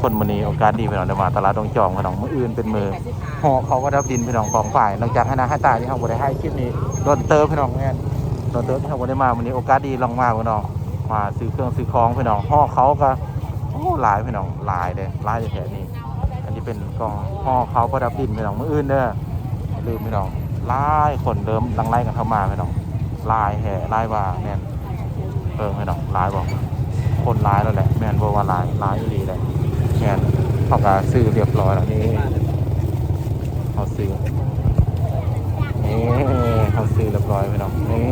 คนมือนี้โอกาสดีพี่น้องได้มาตลาดดงจองพี่น้องมืออื่นเป็นมือห่อเขาก็ดับดินพี่น้องของฝ่ายหลังจากให้นาให้ตาที่เฮาบ่ได้ให้คลิปนี้โดนเติมพี่น้องแม่นโดนเติมที่เฮาบ่ได้มามื้อนี้โอกาสดีลองมาพี่น้องมาซื้อเครื่องซื้อของพี่น้องห่อเขาก็โอ้หลายพี่น้องหลายเด้หลายแท้ๆนี่อันนี้เป็นกองห่อเขาก็ดับดินพี่น้องมืออื่นเด้ออย่าลืมพี่น้องลายคนเดิมลังไล่กันเข้ามาพี่น้องลายแห่ลายว่าแม่นเออพี่น้องลายบ่คนร้ายแล้วแหละแมนบอกว่าร้ายร้ายอยู่ดีแหละ แมนเขาก็ซื้อเรียบร้อยแล้วนี่เขาซื้อนี่เขาซื้อเรียบร้อยพี่น้องนี่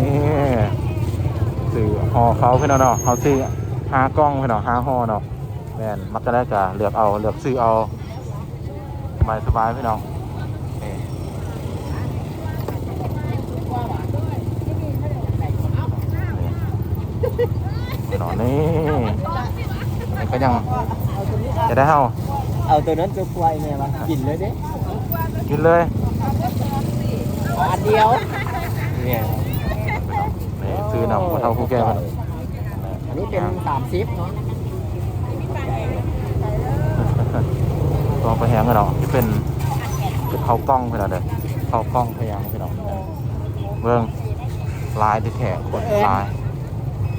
ซื้อห่อเขาพี่น้องเนาะเขาซื้อห้ากล้องพี่น้องห้าห่อเนาะแมนมักจะได้กะเลือกเอาเลือกซื้อเอาสบายสบายพี่น้องนี่พี่น้ องนี่นี่ก็ยังจะได้เท่าเอาตัวนั้นตัวควายเนี่ยมากินเลยเด้กินเลยอันเดียวเนี่ยนี่ซื้อนำมาเท่าผู้แก่มันอันนี้เป็นสามสิบเนาะตัวไปแหงกันเนาะที่เป็นเป็นเขากล้องพี่น้องเด้อเขากล้องพยางพี่น้องเบื้องลายที่แขกคนลาย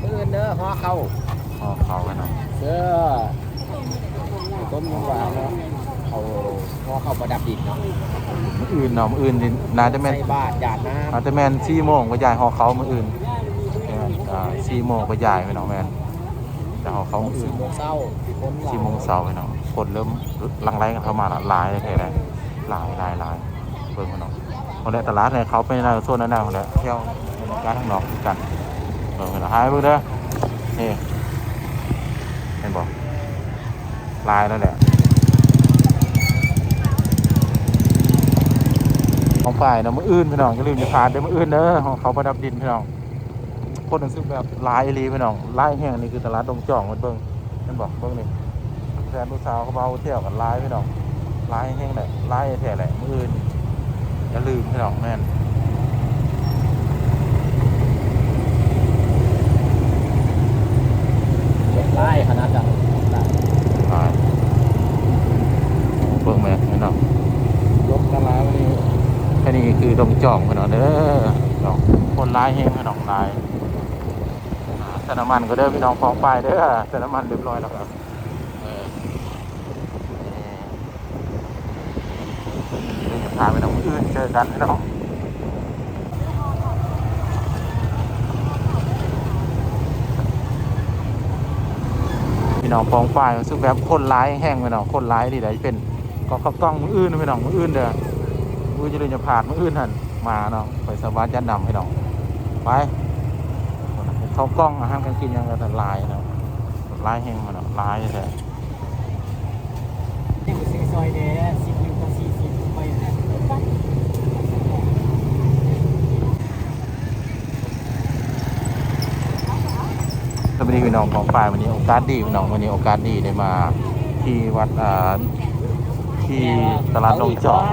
เออเด้อห่อเข้าอ๋อเขาพี่น้อง เด้อต้มยังหวานเนาะเอาห่อเข้าประดับดินเนาะมืออื่นเนาะมืออื่นนี่น่าจะแม่นใส่บาทหยาดน้อาจจะแม่นสี่โมงก็ย้ายหอเขามืออื่นแม่นอ่าสี่โมงก็ย้ายพี่น้องแม่นแต่หอเขาำมืออื่สี่นโมงเช้าคนหลายสี่โมงเช้าพี่น้องคนเริ่มหลังไล่กันเข้ามาละหลายเลยเลยหลายหลายหลายเบิ่งพี่น้องคนในตลาดเนี่ยเขาไปในโซนนั้นนะคนละเที่ยวในร้านข้างนอกกันเบิ่งพี่น้องหายเบิ่งเด้อนี่เห็น บอกลายแล้วแหละของฝ่ายนะมืออื่นพี่น้องอย่าลืมจะพาดเด้อมืออื่นเด้อของเขาประดับดินพี่น้องคนนึงซึ่งแบบลายอีพี่น้องลายแห้งนี่คือตลาดดงจ่องมันเบิ่งมันบอกเบิ่งนี่แฟนลูกสาวเขาเบาเที่ยวกันไล่พี่น้องไล่แห้งแหละไล่แถแหละมืออื่นอย่าลืมพี่น้องแม่น ไล่ขนาดจัง ไล่เบิ่งแม่พี่น้อง ลบกันแล้วนี่ แค่นี้คือดงจ่องพี่น้องเด้อดองคนไล่แห้งพี่น้าใส่น้ำมันก็เด้อพี่น้องฟองไปเด้อสน้ำมันเรียบร้อยแล้วครับพาไปน้องอื่นเจอกันพี่น้องพี่น้องปองฝ่ายรู้สึกแบบคนร้ายแห้งพี่น้องคนร้ายดีได้เป็นก็เขากล้องมืออื่นพี่น้องมืออื่นเด้อ มือจะเลยจะผ่านมืออื่นหันมาเนาะไปสวัสดิ์ยันนำพี่น้องไปเขากล้องอาหารกันกินยังกันลายเนาะลายแห้งมันเนาะลายแท้นี่คือซื้อซอยเด้สิบหนึ่งต่อสี่สิบไปสวัสดีพี่น้องของฝ่ายวันนี้โอกาสดีพี่น้องวันนี้โอกาสดีได้มาที่วัดที่ตลาดดงจอก